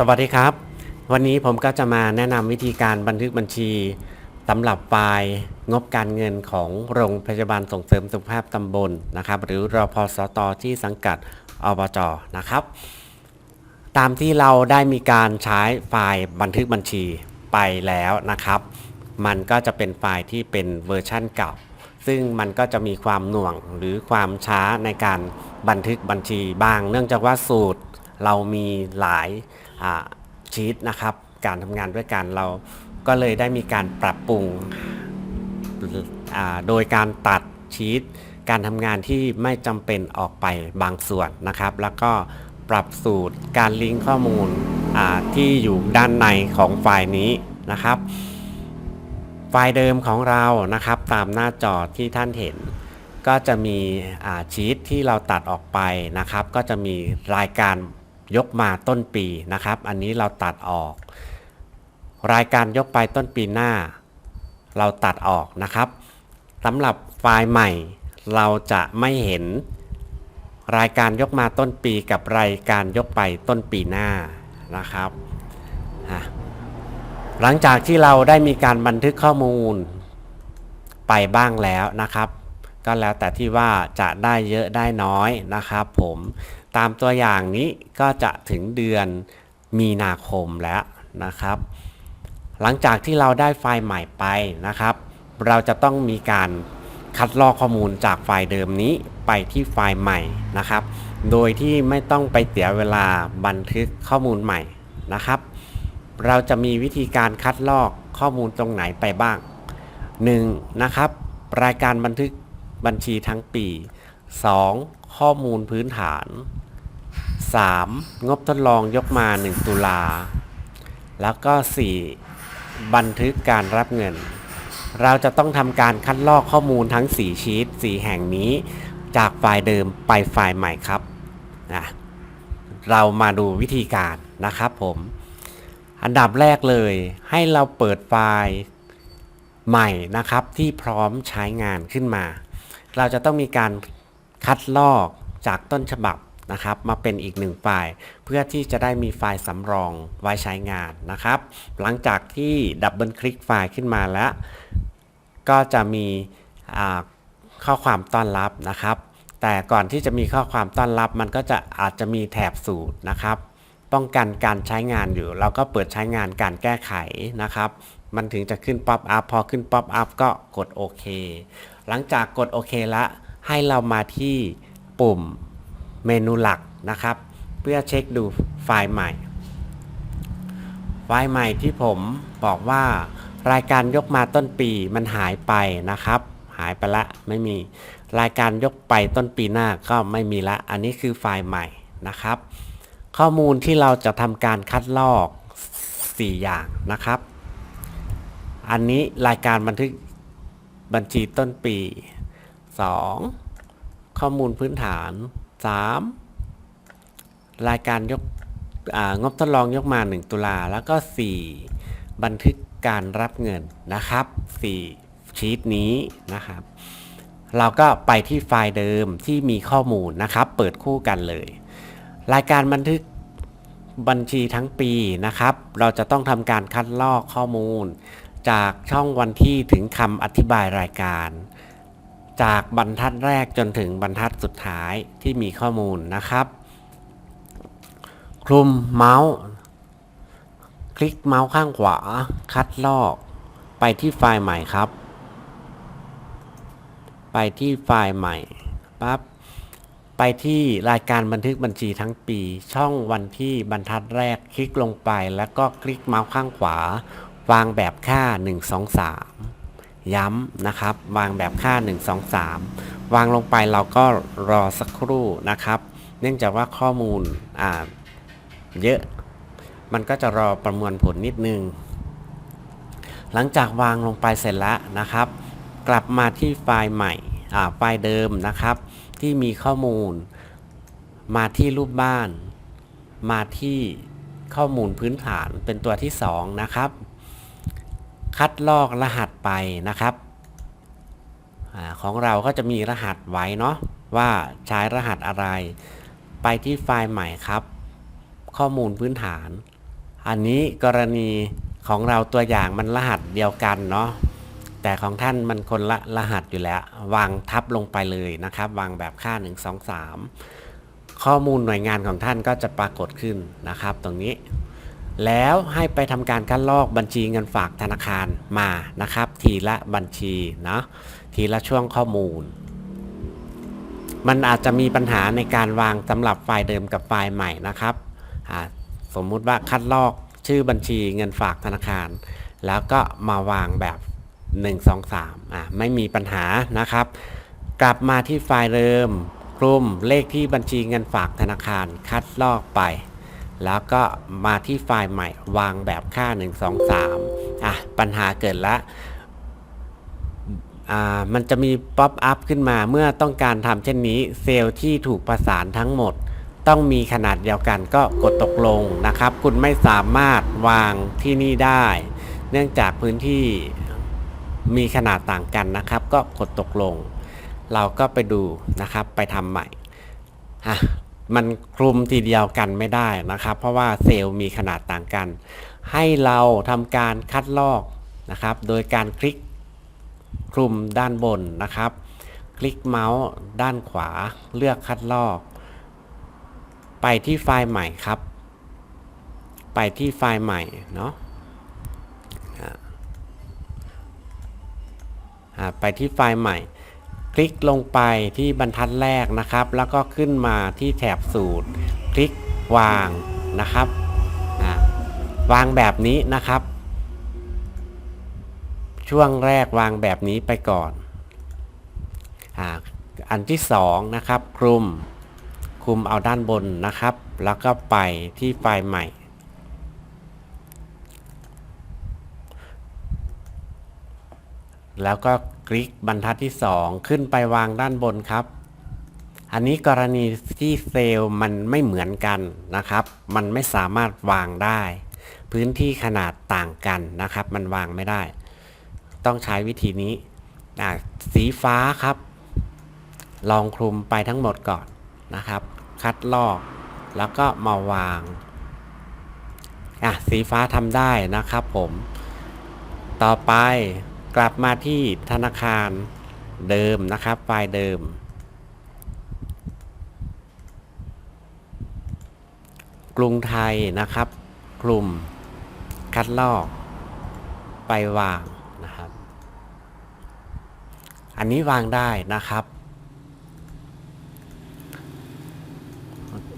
สวัสดีครับ วันนี้ผมก็จะมาแนะนำวิธีการบันทึกบัญชีสำหรับไฟล์งบการเงินของโรงพยาบาลส่งเสริมสุขภาพตำบลนะครับ หรือรอพสตที่สังกัดอบจนะครับ ตามที่เราได้มีการใช้ไฟล์บันทึกบัญชีไปแล้วนะครับ มันก็จะเป็นไฟล์ที่เป็นเวอร์ชั่นเก่า ซึ่งมันก็จะมีความหน่วงหรือความช้าในการบันทึกบัญชีบ้าง เนื่องจากว่าสูตรเรามีหลาย ชีตนะครับ การทำงานด้วยกันเราก็เลยได้มีการปรับปรุงโดยการตัดชีตการทำงานที่ไม่จำเป็นออกไปบางส่วนนะครับ แล้วก็ปรับสูตรการลิงก์ข้อมูลที่อยู่ด้านในของไฟล์นี้นะครับ ไฟล์เดิมของเรานะครับ ตามหน้าจอที่ท่านเห็น ก็จะมีชีตที่เราตัดออกไปนะครับ ก็จะมีรายการ ยกมาต้นปีนะครับ อันนี้เราตัดออก รายการยกไปต้นปีหน้า เราตัดออกนะครับสำหรับไฟล์ใหม่ เราจะไม่เห็น รายการยกมาต้นปีกับรายการยกไปต้นปีหน้านะครับ หลังจากที่เราได้มีการบันทึกข้อมูลไปบ้างแล้วนะครับ ก็แล้วแต่ที่ว่าจะได้เยอะได้น้อยนะครับ ผม ตามตัวอย่างนี้ก็จะถึงเดือนมีนาคมแล้วนะครับ หลังจากที่เราได้ไฟล์ใหม่ไปนะครับ เราจะต้องมีการคัดลอกข้อมูลจากไฟล์เดิมนี้ไปที่ไฟล์ใหม่นะครับ โดยที่ไม่ต้องไปเสียเวลาบันทึกข้อมูลใหม่นะครับ เราจะมีวิธีการคัดลอกข้อมูลตรงไหนไปบ้าง 1. นะครับ รายการบันทึกบัญชีทั้งปี 2. ข้อมูลพื้นฐาน 3. งบทดลองยกมา 1 ตุลา แล้วก็ 4. บันทึกการรับเงิน เราจะต้องทำการคัดลอกข้อมูลทั้ง 4 ชีต4 แห่งนี้ จากไฟล์เดิมไปไฟล์ใหม่ครับนะเรามาดูวิธีการนะครับผม อันดับแรกเลย ให้เราเปิดไฟล์ใหม่นะครับ ที่พร้อมใช้งานขึ้นมา เราจะต้องมีการคัดลอกจากต้นฉบับ นะครับมาเป็นอีกหนึ่งไฟล์ เพื่อที่จะได้มีไฟล์สำรองไว้ใช้งานนะครับ หลังจากที่ดับเบิลคลิกไฟล์ขึ้นมาแล้ว ก็จะมีข้อความต้อนรับนะครับ แต่ก่อนที่จะมีข้อความต้อนรับ มันก็จะอาจจะมีแถบสูตรนะครับ ป้องกันการใช้งานอยู่ เราก็เปิดใช้งานการแก้ไขนะครับ มันถึงจะขึ้นป๊อปอัพพอขึ้นป๊อปอัพก็กดโอเคหลังจากกดโอเคแล้วให้เรามาที่ปุ่ม เมนูหลักนะครับ เพื่อเช็คดูไฟล์ใหม่ ไฟล์ใหม่ที่ผมบอกว่ารายการยกมาต้นปีมันหายไปนะครับ หายไปละไม่มีรายการยกไปต้นปีหน้าก็ไม่มีละ อันนี้คือไฟล์ใหม่นะครับ ข้อมูลที่เราจะทำการคัดลอก 4 อย่างนะครับ อันนี้รายการบันทึกบัญชีต้นปี 2. ข้อมูลพื้นฐาน 3. รายการยกงบทดลองยกมา 1 ตุลา แล้วก็ 4. บันทึกการรับเงินนะครับ 4 ชีตนี้นะครับ เราก็ไปที่ไฟล์เดิมที่มีข้อมูลนะครับ เปิดคู่กันเลย รายการบันทึกบัญชีทั้งปีนะครับ เราจะต้องทำการคัดลอกข้อมูล จากช่องวันที่ถึงคำอธิบายรายการ จากบรรทัดแรกจนถึงบรรทัดสุดท้ายที่มีข้อมูลนะครับ คลุมเมาส์ คลิกเมาส์ข้างขวา คัดลอก ไปที่ไฟล์ใหม่ครับ ไปที่ไฟล์ใหม่ปั๊บไปที่รายการบันทึกบัญชีทั้งปี ช่องวันที่บรรทัดแรกคลิกลงไป แล้วก็คลิกเมาส์ข้างขวา วางแบบค่า 1 2 3 ย้ำนะครับ วางแบบค่า 1 2 3 วางลงไปเราก็รอสักครู่นะครับ เนื่องจากว่าข้อมูลอ่าเยอะ มันก็จะรอประมวลผลนิดนึง หลังจากวางลงไปเสร็จแล้วนะครับ กลับมาที่ไฟล์ใหม่ไฟล์เดิมนะครับ ที่มีข้อมูล มาที่รูปบ้าน มาที่ข้อมูลพื้นฐานเป็นตัวที่ 2 นะครับ คัดลอกรหัส ไปนะครับอของเราก็จะมีรหัสไว้เนาะว่าใช้รหัสอะไร ไปที่ไฟล์ใหม่ครับ ข้อมูลพื้นฐาน อันนี้กรณีของเราตัวอย่างมันรหัสเดียวกันเนาะแต่ของท่านมันคนละรหัสอยู่แล้ว วางทับลงไปเลยนะครับ วางแบบค่า 1 2 3 ข้อมูลหน่วยงานของท่านก็จะปรากฏขึ้นนะครับ ตรงนี้ แล้วให้ไปทำการคัดลอกบัญชีเงินฝากธนาคารมานะครับ ทีละบัญชีเนาะทีละช่วงข้อมูล มันอาจจะมีปัญหาในการวางสำหรับไฟล์เดิมกับไฟล์ใหม่นะครับสมมุติว่าคัดลอกชื่อบัญชีเงินฝากธนาคาร แล้วก็มาวางแบบ 1 2 3อะไม่มีปัญหานะครับ กลับมาที่ไฟล์เดิมกลุ่มเลขที่บัญชีเงินฝากธนาคาร คัดลอกไป แล้วก็มาที่ไฟล์ใหม่วางแบบค่า 1 2 3อะปัญหาเกิดละอ่ามันจะมีป๊อปอัพขึ้นมาเมื่อต้องการทำเช่นนี้ เซลล์ที่ถูกประสานทั้งหมด ต้องมีขนาดเดียวกันก็กดตกลงนะครับ คุณไม่สามารถวางที่นี่ได้ เนื่องจากพื้นที่มีขนาดต่างกันนะครับ ก็กดตกลง เราก็ไปดูนะครับไปทำใหม่อะ มันคลุมทีเดียวกันไม่ได้นะครับ เพราะว่าเซลล์มีขนาดต่างกัน ให้เราทำการคัดลอกนะครับ โดยการคลิกคลุมด้านบนนะครับ คลิกเมาส์ด้านขวาเลือกคัดลอก ไปที่ไฟล์ใหม่ครับ ไปที่ไฟล์ใหม่เนาะไปที่ไฟล์ใหม่ คลิกลงไปที่บรรทัดแรกนะครับ แล้วก็ขึ้นมาที่แถบสูตร คลิกวางนะครับวางแบบนี้นะครับ ช่วงแรกวางแบบนี้ไปก่อนอ,อันที่สองนะครับ คลุมคลุมเอาด้านบนนะครับ แล้วก็ไปที่ไฟล์ใหม่ แล้วก็ คลิกบรรทัดที่ 2 ขึ้นไปวางด้านบนครับ อันนี้กรณีที่เซลล์มันไม่เหมือนกันนะครับ มันไม่สามารถวางได้ พื้นที่ขนาดต่างกันนะครับ มันวางไม่ได้ ต้องใช้วิธีนี้อะสีฟ้าครับ ลองคลุมไปทั้งหมดก่อนนะครับ คัดลอกแล้วก็มาวางอะสีฟ้าทำได้นะครับผม ต่อไป กลับมาที่ธนาคารเดิมนะครับ ไฟล์เดิม กรุงไทยนะครับ กลุ่ม คัดลอก ไปวางนะครับ อันนี้วางได้นะครับ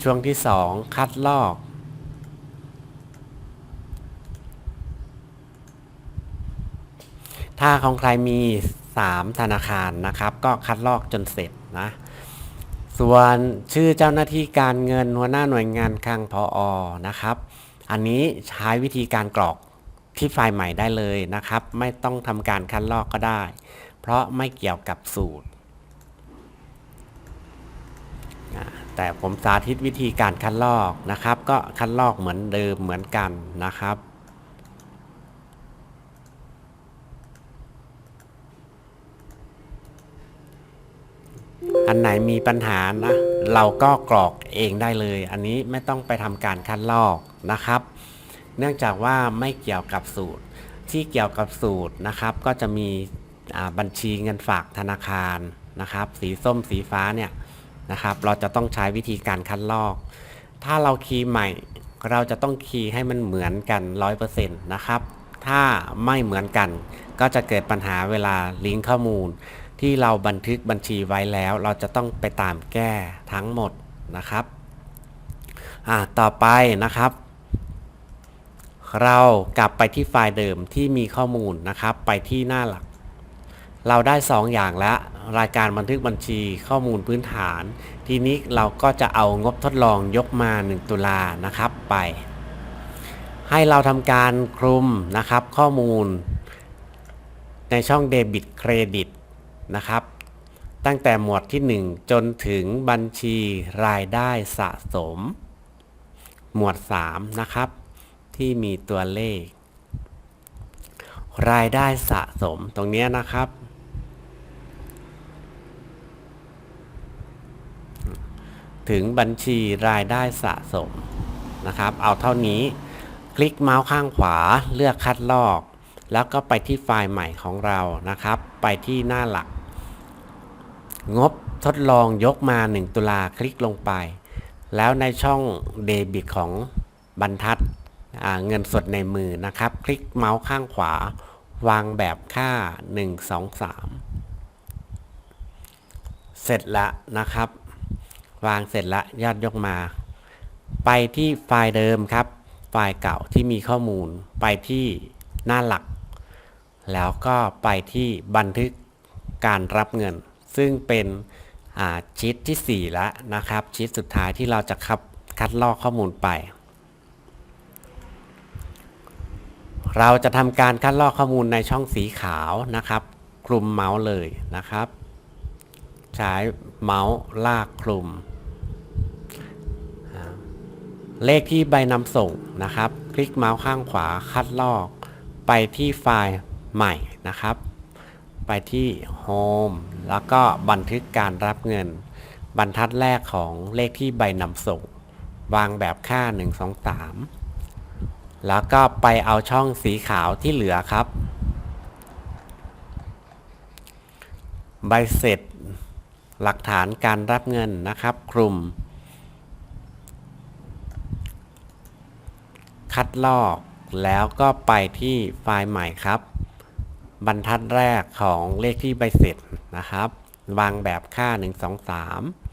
ช่วงที่สองคัดลอก ถ้าของใครมี 3 ธนาคารนะครับ ก็คัดลอกจนเสร็จนะ ส่วนชื่อเจ้าหน้าที่การเงินหัวหน้าหน่วยงานคลังพออนะครับ อันนี้ใช้วิธีการกรอกที่ไฟล์ใหม่ได้เลยนะครับ ไม่ต้องทำการคัดลอกก็ได้ เพราะไม่เกี่ยวกับสูตร แต่ผมสาธิตวิธีการคัดลอกนะครับ ก็คัดลอกเหมือนเดิมเหมือนกันนะครับ อันไหนมีปัญหานะ เราก็กรอกเองได้เลย อันนี้ไม่ต้องไปทำการคัดลอกนะครับ เนื่องจากว่าไม่เกี่ยวกับสูตร ที่เกี่ยวกับสูตรนะครับ ก็จะมีบัญชีเงินฝากธนาคารนะครับ สีส้มสีฟ้าเนี่ยนะครับ เราจะต้องใช้วิธีการคัดลอก ถ้าเราคีย์ใหม่ เราจะต้องคีย์ให้มันเหมือนกัน 100%นะครับ ถ้าไม่เหมือนกันก็จะเกิดปัญหาเวลาลิงก์ข้อมูล ที่เราบันทึกบัญชีไว้แล้ว เราจะต้องไปตามแก้ทั้งหมดนะครับอ่าต่อไปนะครับ เรากลับไปที่ไฟล์เดิมที่มีข้อมูลนะครับ ไปที่หน้าหลัก เราได้ 2 อย่างแล้ว รายการบันทึกบัญชีข้อมูลพื้นฐาน ทีนี้เราก็จะเอางบทดลองยกมา 1 ตุลานะครับไป ให้เราทำการคลุมนะครับข้อมูล ในช่องเดบิตเครดิต นะครับ ตั้งแต่หมวดที่ 1 จนถึงบัญชีรายได้สะสม หมวด 3 นะครับ ที่มีตัวเลข รายได้สะสมตรงนี้นะครับ ถึงบัญชีรายได้สะสมนะครับ เอาเท่านี้คลิกเมาส์ข้างขวาเลือกคัดลอก แล้วก็ไปที่ไฟล์ใหม่ของเรานะครับ ไปที่หน้าหลัก งบทดลองยกมา 1 ตุลาคลิกลงไป แล้วในช่องเดบิตของบรรทัดเงินสดในมือนะครับ คลิกเมาส์ข้างขวา วางแบบค่า 1 2 3 เสร็จละนะครับ วางเสร็จละยอดยกมา ไปที่ไฟล์เดิมครับ ไฟล์เก่าที่มีข้อมูล ไปที่หน้าหลัก แล้วก็ไปที่บันทึกการรับเงิน ซึ่งเป็นอ่าชีตที่ 4 แล้วนะครับชีตสุดท้ายที่เราจะคับคัดลอกข้อมูลไป เราจะทำการคัดลอกข้อมูลในช่องสีขาวนะครับ คลุมเมาส์เลยนะครับ ใช้เมาส์ลากคลุม เลขที่ใบนำส่งนะครับ คลิกเมาส์ข้างขวาคัดลอกไปที่ไฟล์ใหม่นะครับ ไปที่ Home แล้วก็บันทึกการรับเงิน บรรทัดแรกของเลขที่ใบนำส่ง วางแบบค่า 1 2 3 แล้วก็ไปเอาช่องสีขาวที่เหลือครับ ใบเสร็จหลักฐานการรับเงินนะครับ คลุม คัดลอกแล้วก็ไปที่ไฟล์ใหม่ครับ บรรทัดแรกของเลขที่ใบเสร็จนะครับ วางแบบค่า 1 2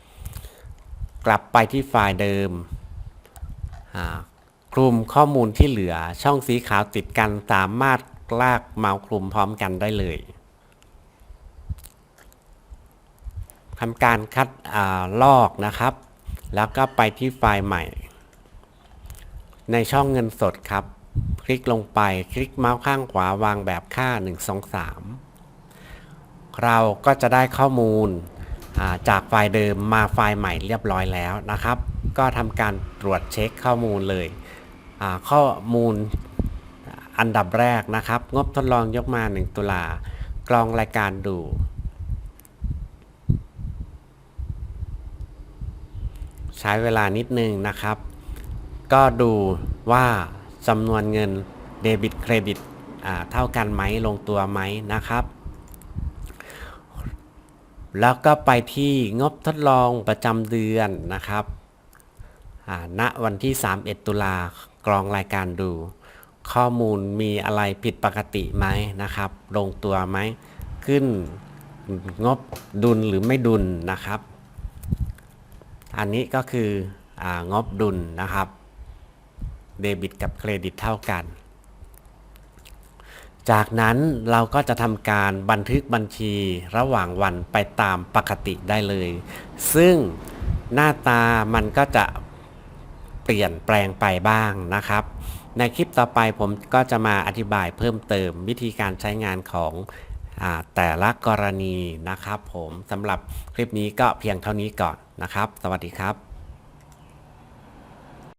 3 กลับไปที่ไฟล์เดิม คลุมข้อมูลที่เหลือช่องสีขาวติดกันสามารถลากเมาส์คลุมพร้อมกันได้เลยทำการคัดอลอกนะครับ แล้วก็ไปที่ไฟล์ใหม่ ในช่องเงินสดครับ คลิกลงไปคลิกเมาส์ข้างขวาวางแบบค่า 1 2 3 เราก็จะได้ข้อมูลาจากไฟล์เดิมมาไฟล์ใหม่เรียบร้อยแล้วนะครับ ก็ทำการตรวจเช็คข้อมูลเลยข้อมูลอันดับแรกนะครับ งบทดลองยกมา 1 ตุลากรองรายการดู ใช้เวลานิดนึงนะครับ ก็ดูว่า จำนวนเงินเดบิตเครดิตเท่ากันไหมลงตัวไหมนะครับ แล้วก็ไปที่งบทดลองประจำเดือนนะครับณวันที่ 31 ตุลากรองรายการดู ข้อมูลมีอะไรผิดปกติไหมนะครับ ลงตัวไหมขึ้นงบดุลหรือไม่ดุลนะครับ อันนี้ก็คือองบดุลนะครับ เดบิตกับเครดิตเท่ากัน จากนั้นเราก็จะทำการบันทึกบัญชีระหว่างวันไปตามปกติได้เลย ซึ่งหน้าตามันก็จะเปลี่ยนแปลงไปบ้างนะครับ ในคลิปต่อไปผมก็จะมาอธิบายเพิ่มเติมวิธีการใช้งานของอแต่ละกรณีนะครับผมสำหรับคลิปนี้ก็เพียงเท่านี้ก่อนนะครับ สวัสดีครับ